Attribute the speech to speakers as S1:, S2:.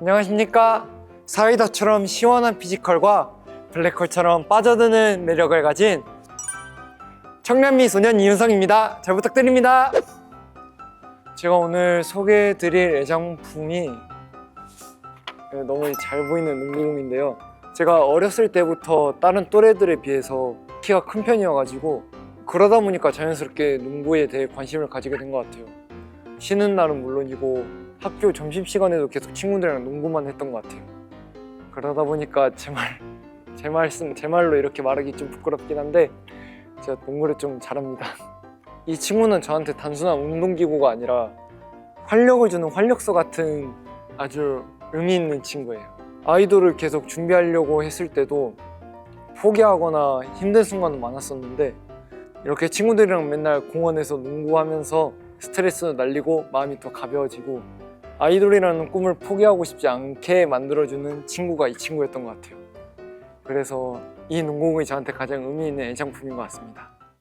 S1: 안녕하십니까? 사이다처럼 시원한 피지컬과 블랙홀처럼 빠져드는 매력을 가진 청량미 소년 이윤성입니다. 잘 부탁드립니다. 제가 오늘 소개해드릴 애장품이 너무 잘 보이는 농구공인데요. 제가 어렸을 때부터 다른 또래들에 비해서 키가 큰 편이어가지고 그러다 보니까 자연스럽게 농구에 대해 관심을 가지게 된 것 같아요. 쉬는 날은 물론이고 학교 점심시간에도 계속 친구들이랑 농구만 했던 것 같아요. 그러다 보니까 제 말, 제 말씀, 제 말로 이렇게 말하기 좀 부끄럽긴 한데 제가 농구를 좀 잘합니다. 이 친구는 저한테 단순한 운동기구가 아니라 활력을 주는 활력소 같은 아주 의미 있는 친구예요. 아이돌을 계속 준비하려고 했을 때도 포기하거나 힘든 순간도 많았었는데 이렇게 친구들이랑 맨날 공원에서 농구하면서 스트레스도 날리고 마음이 더 가벼워지고 아이돌이라는 꿈을 포기하고 싶지 않게 만들어주는 친구가 이 친구였던 것 같아요. 그래서 이 농구공이 저한테 가장 의미 있는 애장품인 것 같습니다.